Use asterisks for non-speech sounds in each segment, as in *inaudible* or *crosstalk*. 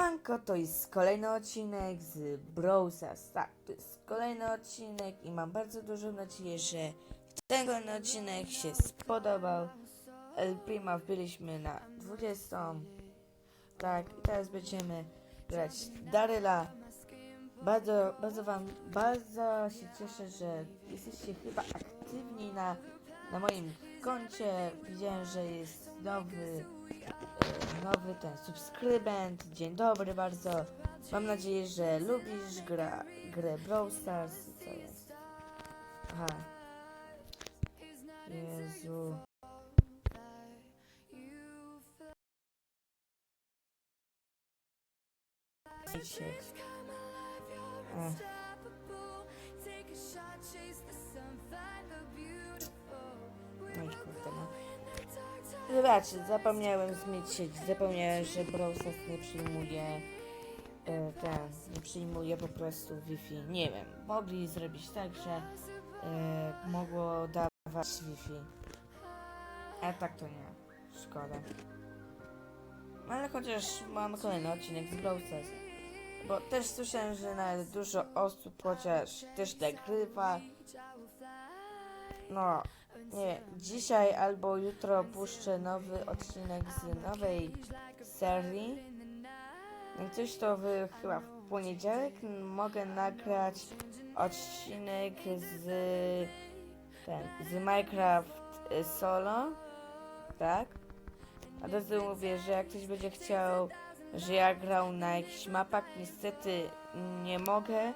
Siemanko, to jest kolejny odcinek z Browsers. Tak, to jest kolejny odcinek i mam bardzo dużą nadzieję, że ten kolejny odcinek się spodobał. El Prima wbiliśmy na 20. Tak, i teraz będziemy grać Daryla. Bardzo, bardzo wam, bardzo się cieszę, że jesteście chyba aktywni na, na moim koncie. Widziałem, że jest nowy e, nowy ten subskrybent. Dzień dobry bardzo. Mam nadzieję, że lubisz gra, grę Brawl Stars. Co jest? Aha. Jezu. Ech. Wybaczcie, zapomniałem zmiecić, zapomniałem, że Brawl Stars nie przyjmuje e, ten, nie przyjmuje po prostu Wi-Fi. Nie wiem, mogli zrobić tak, że e, mogło dawać Wi-Fi. A tak to nie, szkoda. Ale chociaż mamy kolejny odcinek z Brawl Stars. Bo też słyszałem, że nawet dużo osób chociaż też nagrywa. No, nie dzisiaj albo jutro puszczę nowy odcinek z nowej serii. Jak coś to w, chyba w poniedziałek mogę nagrać odcinek z ten, z Minecraft y, solo, tak? A do tego mówię, że jak ktoś będzie chciał, że ja grał na jakichś mapach, niestety nie mogę,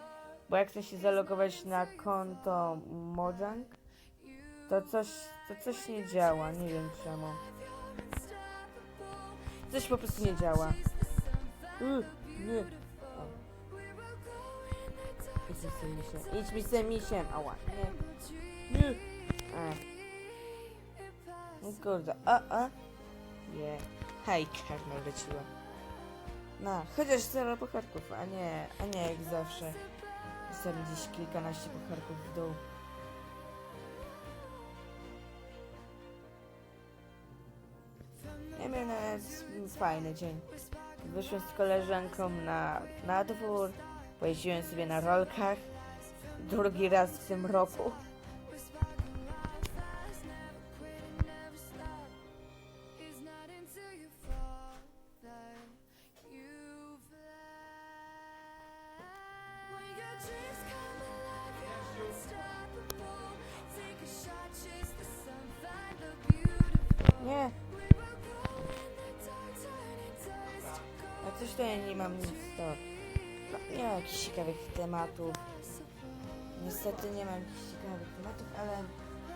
bo jak chcę się zalogować na konto Mojang, to coś, to coś nie działa, nie wiem czemu. Coś po prostu nie działa. Y, nie. O. Idź mi z tym misiem. Idź mi z tym misiem. Ała. Nie. Nie. A. No Kurde. A, a. Nie. Hej, karma leciła. No, chociaż zero pucharków, a nie, a nie jak zawsze. Zostawię gdzieś kilkanaście pucharków w dół. Fajny dzień. Wyszłem z koleżanką na, na dwór, pojeździłem sobie na rolkach. Drugi raz w tym roku. Ja nie mam nic do... No, nie mam jakichś ciekawych tematów. Niestety nie mam jakichś ciekawych tematów, ale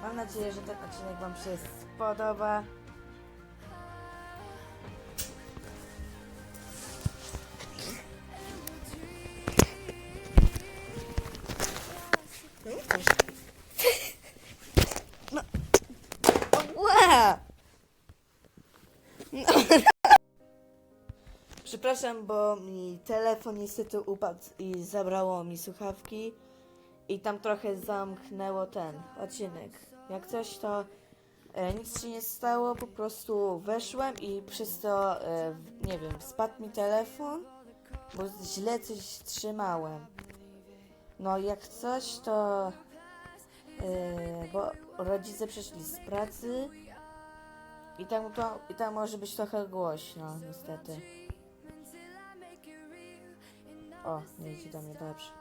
mam nadzieję, że ten odcinek Wam się spodoba. No. Ła! Przepraszam, bo mi telefon niestety upadł i zabrało mi słuchawki i tam trochę zamknęło ten odcinek. Jak coś to e, nic się nie stało, po prostu weszłem i przez to, e, nie wiem, spadł mi telefon, bo źle coś trzymałem. No jak coś to, e, bo rodzice przyszli z pracy i tam, to, i tam może być trochę głośno, niestety. O, nie idzie do mnie dobrze.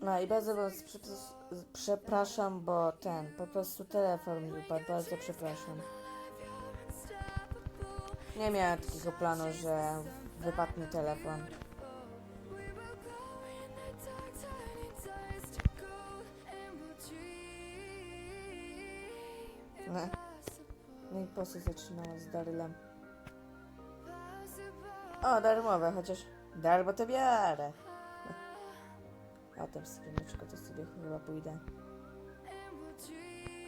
No i bardzo was przepras- przepraszam, bo ten, po prostu telefon mi upadł, bardzo przepraszam. Nie miałem takiego planu, że wypadł mi telefon. No, no i po co zaczynała z Darylem? O, darmowe, chociaż darmo to biorę. A tam skrzyneczko to sobie chyba pójdę.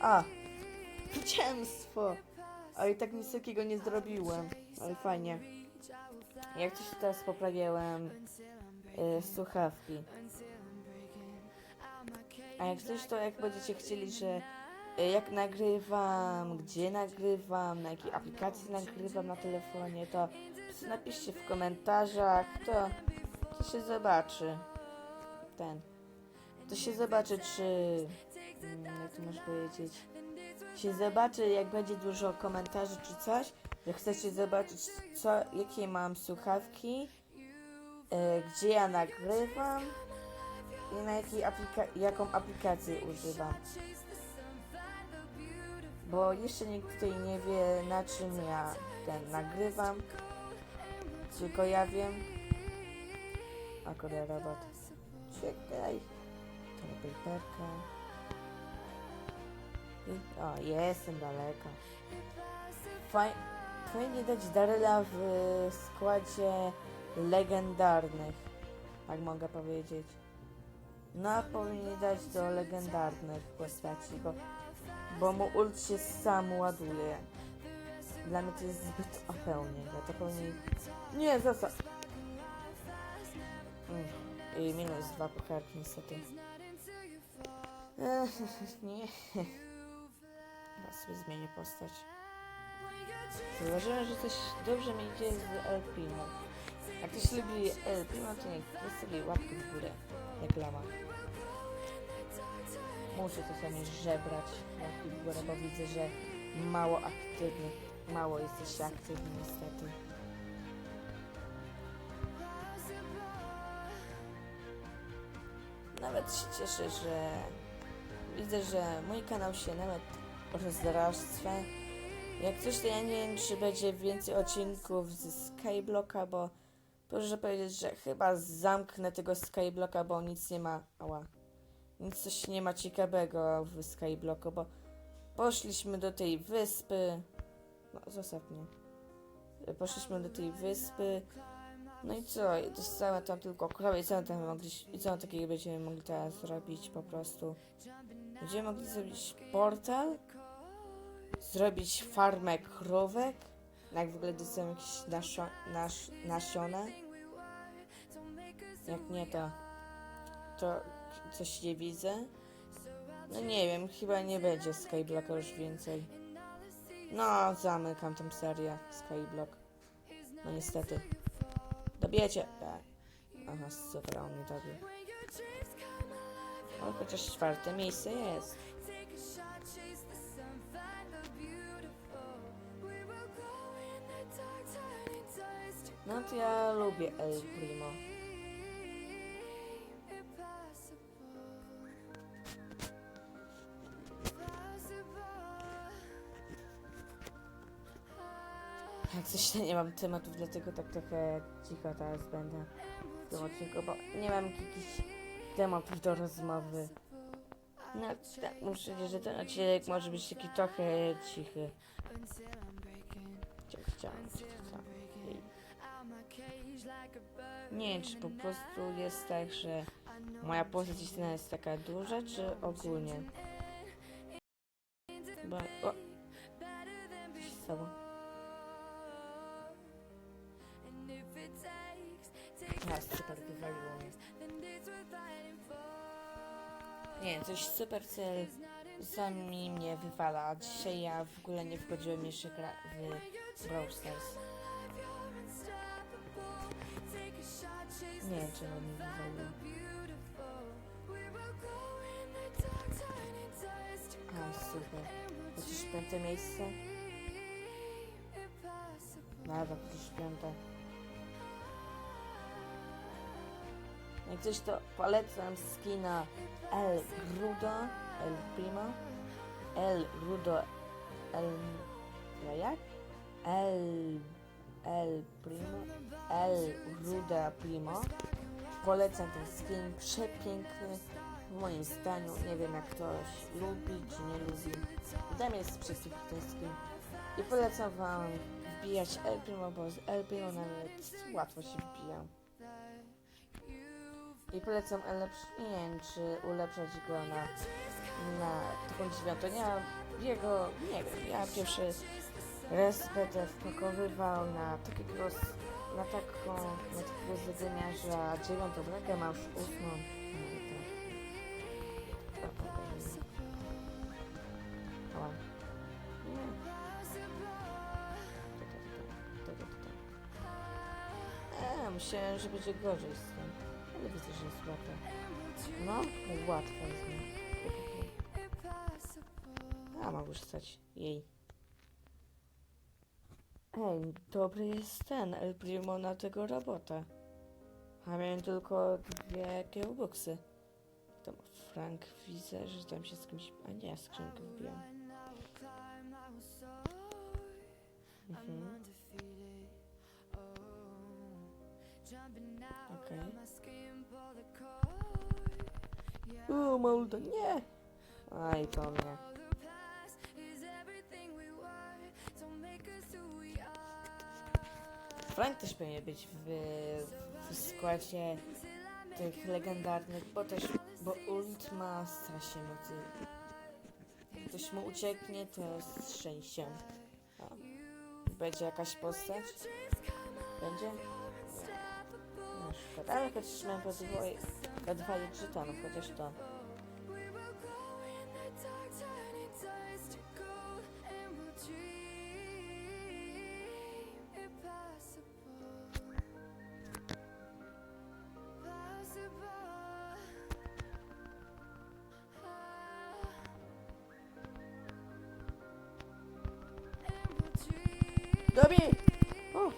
A! Zwycięstwo! A i tak nic takiego nie zrobiłem. Ale fajnie. Jak coś teraz poprawiałem y, słuchawki. A jak coś to jak będziecie chcieli, że jak nagrywam, gdzie nagrywam, na jakiej aplikacji nagrywam na telefonie, to napiszcie w komentarzach, to, to się zobaczy. Ten. To się zobaczy, czy. mm, Jak to można powiedzieć? Się zobaczy, jak będzie dużo komentarzy czy coś, że chcecie zobaczyć, co, jakie mam słuchawki, e, gdzie ja nagrywam i na jakiej aplika- jaką aplikację używam. Bo jeszcze nikt tutaj nie wie, na czym ja ten nagrywam. Tylko ja wiem. A kurde, robot. Czekaj. Telepaperka. I- O, jestem daleko. Faj, fajnie dać Daryla w składzie legendarnych. Tak mogę powiedzieć. No, powinni dać do legendarnych postaci, bo, bo mu ult się sam ładuje. Dla mnie to jest zbyt opełnie, ja to powinien... Nie, zostaw! Mm. I minus dwa pucharki niestety. Ech, *laughs* nie. Teraz sobie zmienię postać. Zauważyłem, że coś dobrze mi idzie z El Primo. Jak ktoś lubi El Primo, to niech wystawi łapkę w górę, jak lama. Muszę czasami żebrać górę, bo widzę, że mało aktywny. Mało jesteście aktywni niestety. Nawet się cieszę, że widzę, że mój kanał się nawet rozrasta. Jak coś, to ja nie wiem, czy będzie więcej odcinków z Skyblocka, bo proszę powiedzieć, że chyba zamknę tego Skyblocka, bo nic nie ma. Ała. Nic coś nie ma ciekawego w Skyblocku, bo poszliśmy do tej wyspy. No, zostaw mnie. Poszliśmy do tej wyspy. No i co? Dostałem tam tylko krowę i co tam mogli, i co takiego będziemy mogli teraz zrobić po prostu? Będziemy mogli zrobić portal? Zrobić farmę krówek? Jak w ogóle dostałem jakieś nasio, nas, nasiona? Jak nie to, to coś nie widzę. No nie wiem, chyba nie będzie Skyblocka już więcej. No, zamykam tą serię Skyblock. No niestety. Dobijecie? Tak. Aha, super, on nie dobił. Ale chociaż czwarte miejsce jest. No to ja lubię El Primo. Jak coś nie mam tematów, dlatego tak trochę cicho teraz będę w tym odcinku, bo nie mam jakichś tematów do rozmowy. No, tak, muszę powiedzieć, że ten odcinek może być taki trochę cichy. Ciach, ciach. Ej. Nie wiem, czy po prostu jest tak, że moja postać jest taka duża, czy ogólnie? Bo... O! Co coś super cel sami mnie wywala. Dzisiaj ja w ogóle nie wchodziłem jeszcze w Brawl Stars. Nie wiem, czemu mi wywaliło. A, super. Chociaż piąte miejsce? Dobra, już piąte. Jak coś to polecam skina El Rudo, El Primo, El Rudo, El... No jak? El... El Primo, El Ruda Primo. Polecam ten skin, przepiękny w moim zdaniu. Nie wiem jak ktoś lubi czy nie lubi. Dla mnie jest przepiękny ten skin. I polecam wam wbijać El Primo, bo z El Primo nawet łatwo się wbija. I polecam ulepsz... Nie wiem, czy ulepszać go na, na taką dziewiątą. Ja jego, nie wiem, ja pierwszy raz będę wpakowywał na takiego, na taką, na takiego zadymiarza dziewiątą rękę, ma już ósmą. Myślałem, że będzie gorzej z tym. Ale widzę, że jest łatwe. No, łatwe jest. no. A, mogę stać jej. Ej, dobry jest ten El Primo na tego robota. A miałem tylko dwie kiełboksy. Tam Frank widzę, że tam się z kimś... A nie, skrzynkę wbijam. Mhm. Okej. O, Maulda, nie! Aj, to mnie. Frank też powinien być w, w składzie tych legendarnych, bo też, bo Ult ma strasznie mocy. Ktoś mu ucieknie, to z szczęściem. O. Będzie jakaś postać? Będzie? No szkoda, ale chociaż mam po dwa jeżytanów, chociaż to. Dobie! O!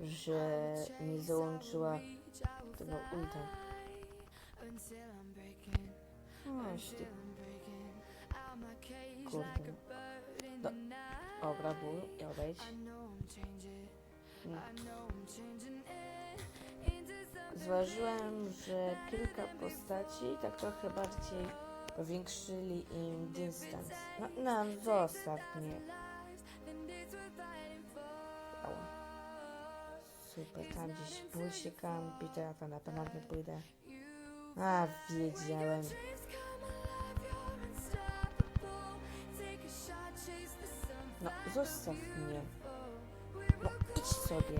Że nie załączyła tego. O, śli... Kurde. Do... Dobra, ból, i odejdź. Zważyłem, że kilka postaci tak trochę bardziej powiększyli im dystans. No, no zostaw mnie. Tam gdzieś to ja tam na pewno pójdę. A, wiedziałem. No, zostaw mnie. No, idź sobie.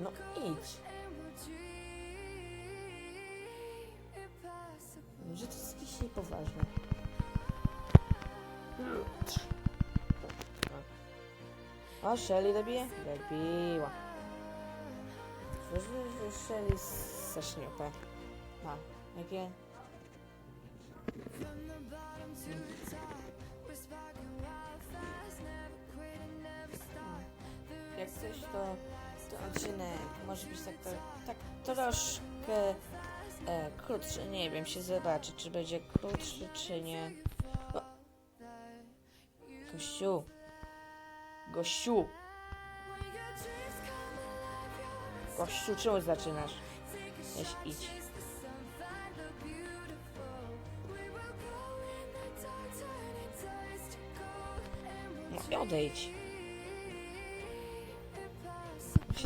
No, idź. Że jest jakieś niepoważne. O, Shelly dobije? Dobiła. Shelly zaśniopę. A, jakie? Jak coś, to, to odcinek może być tak, tak, tak troszkę e, krótszy. Nie wiem, się zobaczy, czy będzie krótszy, czy nie. O. Gościu. Gościu. Gościu, czemu zaczynasz? Weź idź. No i odejdź.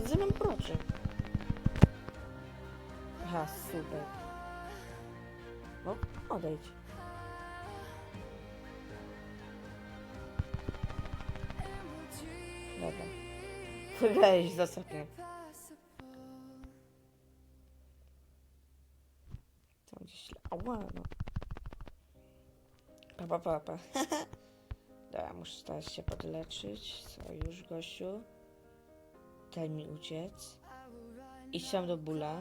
Ze mną proczy. Aha, super. No, odejdź. *laughs* Wygrałeś, zostaw mnie. Tam gdzieś... Ała, no. Pa, pa, pa, pa. *laughs* Dobra, muszę teraz się podleczyć. Co, już, gościu? Daj mi uciec. Idź tam do bóla.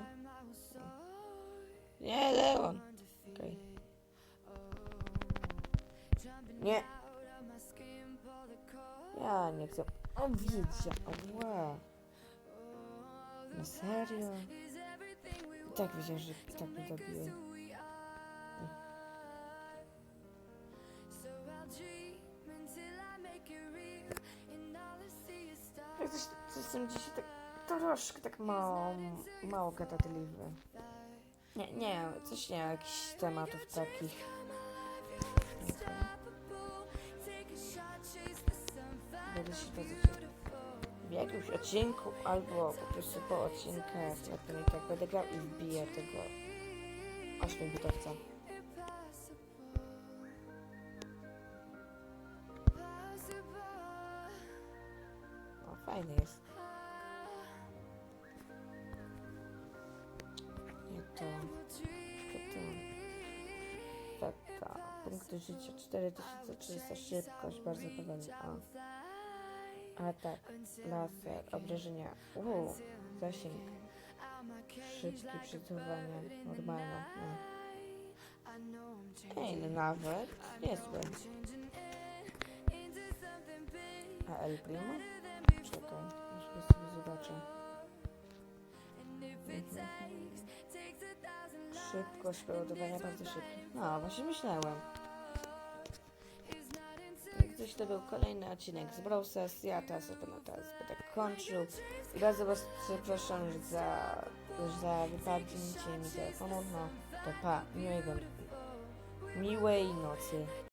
Nie, Leon. Okej. Nie. Ja nie chcę. O, widzę. Ała. Na serio? I tak wiedziałem, że tak mnie zabiły. Jak coś, coś jestem dzisiaj tak troszkę tak mało, mało gadatliwy. Nie, nie, coś nie, jakichś tematów takich. Jakimś odcinku albo po prostu po odcinkach, to nie tak będę grał i wbiję tego ośmiobitowca. O, fajny jest. Nie to. To to. Tata. Punkty życia 4300, szybkość, bardzo powoli. O. Atak, laser, obrażenia. Uuu, zasięg. Szybkie przycelowanie, normalne. No. Ej, nawet niezłe. A El Primo? Czekaj, żeby sobie zobaczę. Mhm. Szybkość przeładowania bardzo szybko. No, właśnie myślałem. Coś to był kolejny odcinek z Browsers. Ja teraz na teraz będę kończył. I bardzo Was przepraszam za, za wypadnięcie mi telefonu. No, to pa, miłego, miłej nocy.